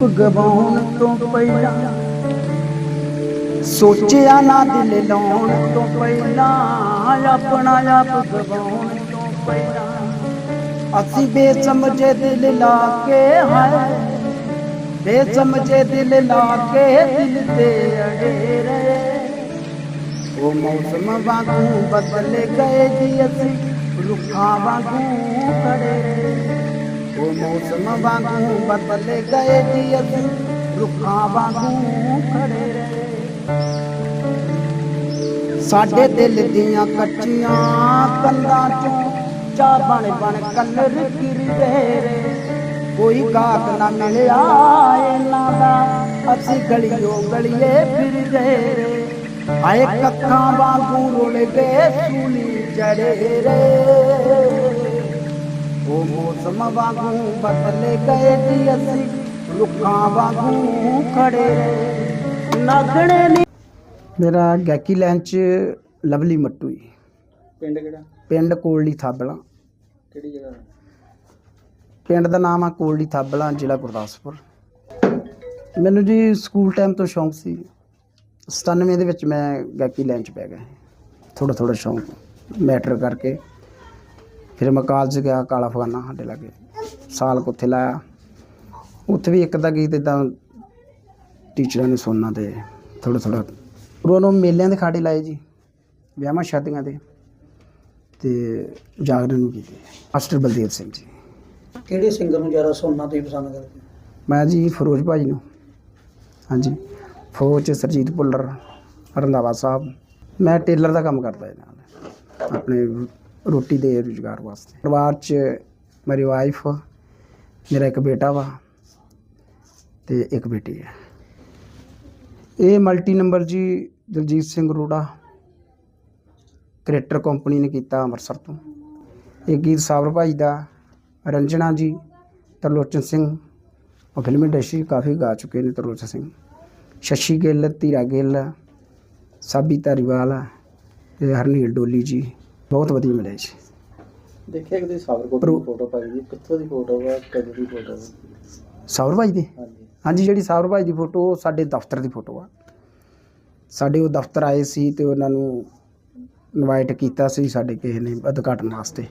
ਗਵਾਉਣ ਤੋਂ ਪਹਿਲਾਂ, ਸੋਚਿਆ ਨਾ ਦਿਲ ਲਾਉਣ ਤੋਂ ਪਹਿਲਾਂ, ਆਪਣਾ ਆਪ ਗਵਾਉਣ ਤੋਂ ਪਹਿਲਾਂ। ਅਸੀਂ ਬੇਸਮਝੇ ਦਿਲ ਲਾ ਕੇ ਹਾਏ, ਬੇਸਮਝੇ ਦਿਲ ਲਾ ਕੇ ਦਿਲ ਤੇ ਅੜੇ ਰਹੇ ਉਹ ਮੌਸਮ ਵਾਂਗੂ ਬਦਲ ਗਏ ਜੀ ਅਸੀਂ, ਰੁੱਖਾਂ ਵਾਂਗੂ ਖੜੇ। ਰਹੇ ਉਹ ਵਾਂਗੂ ਬਦਲ ਗਏ ਜੀ ਅਸੀਂ, ਰੁੱਖਾਂ ਵਾਂਗੂ ਖੜੇ ਰਹੇ। ਸਾਡੇ ਦਿਲ ਦੀਆਂ ਕੱਚੀਆਂ ਕੰਧਾਂ ਚੋਂ ਚਾਹ ਬਣ ਬਣ ਕਲਰ ਗਿਰਦੇ ਰੇ ਕੋਈ ਗਾਹਕ ਨਾ ਮਿਲਿਆ ਇਹਨਾਂ ਦਾ, ਅਸੀਂ ਗਲੀਓ ਗਲੀਏ ਫਿਰਦੇ ਰੇ ਆਏ ਕੱਖਾਂ ਵਾਂਗੂ ਰੁਲ ਗਏ, ਸੂਲੀ ਜੜੇ ਰੇ ਉਹ ਮੌਸਮ ਵਾਂਗੂ ਬਦਲ ਗਏ ਜੀ ਅਸੀਂ ਰੁੱਖਾਂ ਵਾਂਗੂ ਖੜੇ ਰਹੇ। ਨਗਣੇ ਨੀ ਮੇਰਾ ਗਾਇਕੀ ਲਾਈਨ ਚ ਲਵਲੀ ਮੱਟੂ ਜੀ। ਪਿੰਡ ਕਿਹੜਾ? ਪਿੰਡ ਕੋਲੜੀ ਥਾਬਲਾ। ਕਿਹੜੀ ਜਗ੍ਹਾ? ਪਿੰਡ ਦਾ ਨਾਮ ਆ ਕੋਲੜੀ ਥਾਬਲਾ ਜ਼ਿਲ੍ਹਾ ਗੁਰਦਾਸਪੁਰ। ਮੈਨੂੰ ਜੀ ਸਕੂਲ ਟਾਈਮ ਤੋਂ ਸ਼ੌਂਕ ਸੀ। 97 ਦੇ ਵਿੱਚ ਮੈਂ ਗਾਇਕੀ ਲਾਈਨ ਚ ਪੈ ਗਿਆ। ਥੋੜਾ ਥੋੜਾ ਸ਼ੌਂਕ ਮੈਟਰ ਕਰਕੇ। ਫਿਰ ਮੈਂ ਕਾਲਜ ਗਿਆ ਕਾਲਾ ਫਗਾਨਾ ਸਾਡੇ ਲਾਗੇ। ਸਾਲ ਕੁ ਉੱਥੇ ਲਾਇਆ। ਉੱਥੇ ਵੀ ਇੱਕ ਦਾ ਗੀਤ ਇਦਾਂ ਟੀਚਰਾਂ ਨੇ ਸੁਣਨਾ ਤੇ ਥੋੜਾ ਥੋੜਾ ਉਹਨਾਂ ਮੇਲਿਆਂ ਦੇ ਖਾੜੇ ਲਾਏ ਜੀ ਵਿਆਹਾਂ ਸ਼ਾਦੀਆਂ ਦੇ ਤੇ ਜਾਗਰਣ ਨੂੰ ਕੀਤੇ। ਮਾਸਟਰ ਬਲਦੇਵ ਸਿੰਘ ਜੀ। ਕਿਹੜੇ ਸਿੰਗਰ ਨੂੰ ਜ਼ਿਆਦਾ ਸੁਣਨਾ ਤੁਸੀਂ ਪਸੰਦ ਕਰਦੇ? ਮੈਂ ਜੀ ਫਿਰੋਜ਼ ਭਾਜੀ ਨੂੰ। ਹਾਂਜੀ। ਫੌਜ 'ਚ ਸਰਜੀਤ ਭੁੱਲਰ ਰੰਧਾਵਾ ਸਾਹਿਬ। ਮੈਂ ਟੇਲਰ ਦਾ ਕੰਮ ਕਰਦਾ ਜੀ ਨਾਲ। ਆਪਣੇ ਰੋਟੀ ਦੇ ਰੁਜ਼ਗਾਰ ਵਾਸਤੇ। ਪਰਿਵਾਰ 'ਚ ਮੇਰੀ ਵਾਈਫ ਮੇਰਾ ਇੱਕ ਬੇਟਾ ਵਾ ਤੇ ਇੱਕ ਬੇਟੀ ਹੈ। ਇਹ ਮਲਟੀ ਨੰਬਰ ਜੀ ਦਲਜੀਤ ਸਿੰਘ ਰੋੜਾ ਕ੍ਰੀਏਟਰ ਕੰਪਨੀ ਨੇ ਕੀਤਾ ਅੰਮ੍ਰਿਤਸਰ ਤੋਂ। ਇਹ ਗੀਤ ਸਾਬਰ ਭਾਈ ਦਾ ਰੰਜਣਾ ਜੀ, ਤਰਲੋਚਨ ਸਿੰਘ, ਉਹ ਫਿਲਮ ਇੰਡਸਟਰੀ ਕਾਫੀ ਗਾ ਚੁੱਕੇ ਨੇ ਤਰਲੋਚਨ ਸਿੰਘ। ਸ਼ਸ਼ੀ ਗਿੱਲ, ਧੀਰਾ ਗਿੱਲ, ਸਾਬੀ ਧਾਰੀਵਾਲ ਤੇ ਹਰਨੀਲ ਡੋਲੀ ਜੀ। ਬਹੁਤ ਵਧੀਆ ਮਿਲੇ ਜੀ। ਦੇਖਿਆ ਕਿ ਸਾਬਰਕੋਟ ਪ੍ਰੋ- ਦੀ ਫੋਟੋ ਪਾਈ ਜੀ। ਕਿੱਥੋਂ ਦੀ ਫੋਟੋ ਵਾ ਕਦੋਂ ਦੀ ਫੋਟੋ ਵਾ? ਸਾਬਰ ਭਾਈ ਦੀ? ਹਾਂਜੀ। ਹਾਂਜੀ ਜਿਹੜੀ ਸਾਬਰ ਭਾਈ ਦੀ ਫੋਟੋ ਸਾਡੇ ਦਫ਼ਤਰ ਦੀ ਫੋਟੋ ਆ। ਸਾਡੇ ਉਹ ਦਫ਼ਤਰ ਆਏ ਸੀ ਤੇ ਉਹਨਾਂ ਨੂੰ ਇਨਵਾਈਟ ਕੀਤਾ ਸੀ ਸਾਡੇ ਕਿਸੇ ਨੇ ਉਦਘਾਟਨ ਵਾਸਤੇ।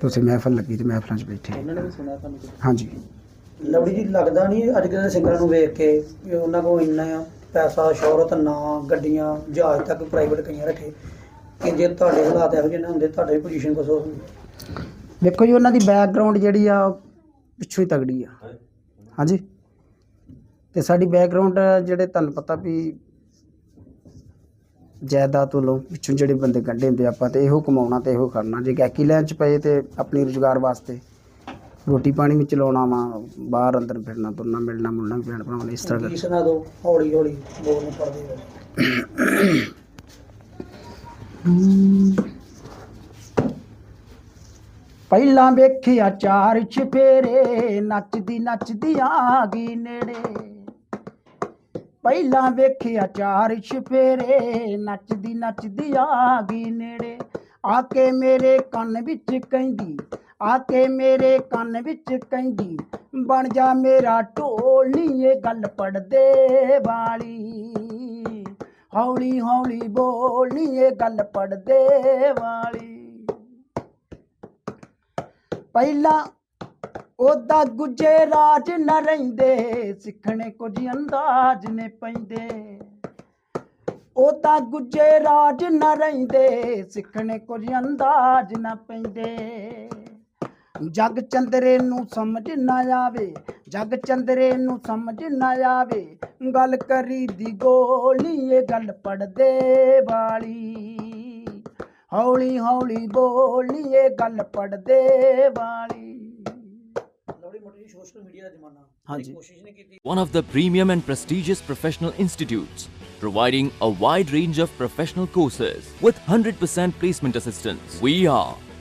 ਤੇ ਉੱਥੇ ਮਹਿਫਲ ਲੱਗੀ ਤੇ ਮਹਿਫਲਾਂ 'ਚ ਬੈਠੇ। ਉਹਨਾਂ ਨੇ ਵੀ ਸੁਣਿਆ ਤੁਹਾਨੂੰ? ਹਾਂਜੀ। ਲਵੜੀ ਜੀ ਲੱਗਦਾ ਨਹੀਂ ਅੱਜ ਕੱਲ੍ਹ ਦੇ ਸਿੰਗਰਾਂ ਨੂੰ ਵੇਖ ਕੇ ਵੀ ਉਹਨਾਂ ਕੋਲ ਇੰਨਾ ਪੈਸਾ ਸ਼ੋਹਰਤ ਨਾ ਗੱਡੀਆਂ ਜਹਾਜ਼ ਤੱਕ ਪ੍ਰਾਈਵੇਟ ਕਈਆਂ ਰੱਖੇ। ਕਿ ਜੇ ਤੁਹਾਡੇ ਹਾਲਾਤ ਇਹੋ ਜਿਹੇ ਨਾ ਹੁੰਦੇ ਤੁਹਾਡੀ ਪੋਜੀਸ਼ਨ ਕੁਛ ਹੋਰ ਹੁੰਦੀ। ਦੇਖੋ ਜੀ ਉਹਨਾਂ ਦੀ ਬੈਕਗ੍ਰਾਉਂਡ ਜਿਹੜੀ ਆ ਪਿੱਛੋਂ ਹੀ ਤਗੜੀ ਆ। ਹਾਂਜੀ। ਤੇ ਸਾਡੀ ਬੈਕਗ੍ਰਾਉਂਡ ਜਿਹੜੇ ਤੁਹਾਨੂੰ ਪਤਾ ਵੀ ਜਾਇਦਾਦ ਵੱਲੋਂ ਪਿੱਛੋਂ ਜਿਹੜੇ ਬੰਦੇ ਕੱਢੇ ਹੁੰਦੇ ਆਪਾਂ ਤੇ ਇਹੋ ਕਮਾਉਣਾ ਤੇ ਇਹੋ ਕਰਨਾ। ਜੇ ਗਾਇਕੀ ਲੈਣ ਚ ਪਏ ਤੇ ਆਪਣੀ ਰੁਜ਼ਗਾਰ ਵਾਸਤੇ ਰੋਟੀ ਪਾਣੀ ਵੀ ਚਲਾਉਣਾ ਵਾ ਬਾਹਰ ਅੰਦਰ ਫਿਰਨਾ ਤੁਰਨਾ ਮਿਲਣਾ ਮੁਲਣਾ ਭੈਣ ਭਰਾਵਾਂ ਨੇ ਇਸ ਤਰ੍ਹਾਂ ਦਾ ਹੌਲੀ ਹੌਲੀ ਬੋਲ ਨੂੰ ਪੜਦੇ ਹੋ ਪਹਿਲਾਂ ਵੇਖਿਆ ਚਾਰ ਛਪੇਰੇ ਨੱਚਦੀ ਨੱਚਦੀ ਆ ਗਈ ਨੇੜੇ। ਪਹਿਲਾਂ ਵੇਖਿਆ ਚਾਰ ਛਪੇਰੇ ਨੱਚਦੀ ਨੱਚਦੀ ਆ ਗਈ ਨੇੜੇ। ਆ ਕੇ ਮੇਰੇ ਕੰਨ ਵਿੱਚ ਕਹਿੰਦੀ, ਆ ਕੇ ਮੇਰੇ ਕੰਨ ਵਿੱਚ ਕਹਿੰਦੀ, ਬਣ ਜਾ ਮੇਰਾ ਢੋਲ, ਨੀ ਇਹ ਗੱਲ ਪੜਦੇ ਵਾਲੀ। ਹੌਲੀ ਹੌਲੀ ਬੋਲ ਨੀ ਇਹ ਗੱਲ ਪੜਦੇ ਵਾਲੀ। ਪਹਿਲਾਂ ਉਹਦਾ ਗੁੱਜੇ ਰਾਜ ਨਾ ਰਹਿੰਦੇ, ਸਿੱਖਣੇ ਕੁਝ ਅੰਦਾਜ਼ ਨੇ ਪੈਂਦੇ। ਉਹਦਾ ਗੁੱਜੇ ਰਾਜ ਨਾ ਰਹਿੰਦੇ, ਸਿੱਖਣੇ ਕੁਝ ਅੰਦਾਜ਼ ਨਾ ਪੈਂਦੇ। ਜਗ ਚੰਦਰੇ ਨੂੰ ਸਮਝ ਨਾ ਆਵੇ ਜਗ ਚੰਦਰੇ ਨੂੰ ਸਮਝ ਨਾ ਆਵੇ ਗੱਲ ਕਰੀ ਦੀ ਗੋਲੀ ਇਹ ਗੱਲ ਪੜਦੇ ਵਾਲੀ ਹੌਲੀ ਹੌਲੀ ਬੋਲੀ ਇਹ ਗੱਲ ਪੜਦੇ ਵਾਲੀ ਲਵੜੀ ਮੋਟੀ ਜੀ ਸੋਸ਼ਲ ਮੀਡੀਆ ਦਾ ਜ਼ਮਾਨਾ ਹਾਂਜੀ। ਕੋਸ਼ਿਸ਼ ਨਹੀਂ ਕੀਤੀ one of the premium and prestigious professional institutes, providing a wide range of professional courses with 100% placement assistance. We are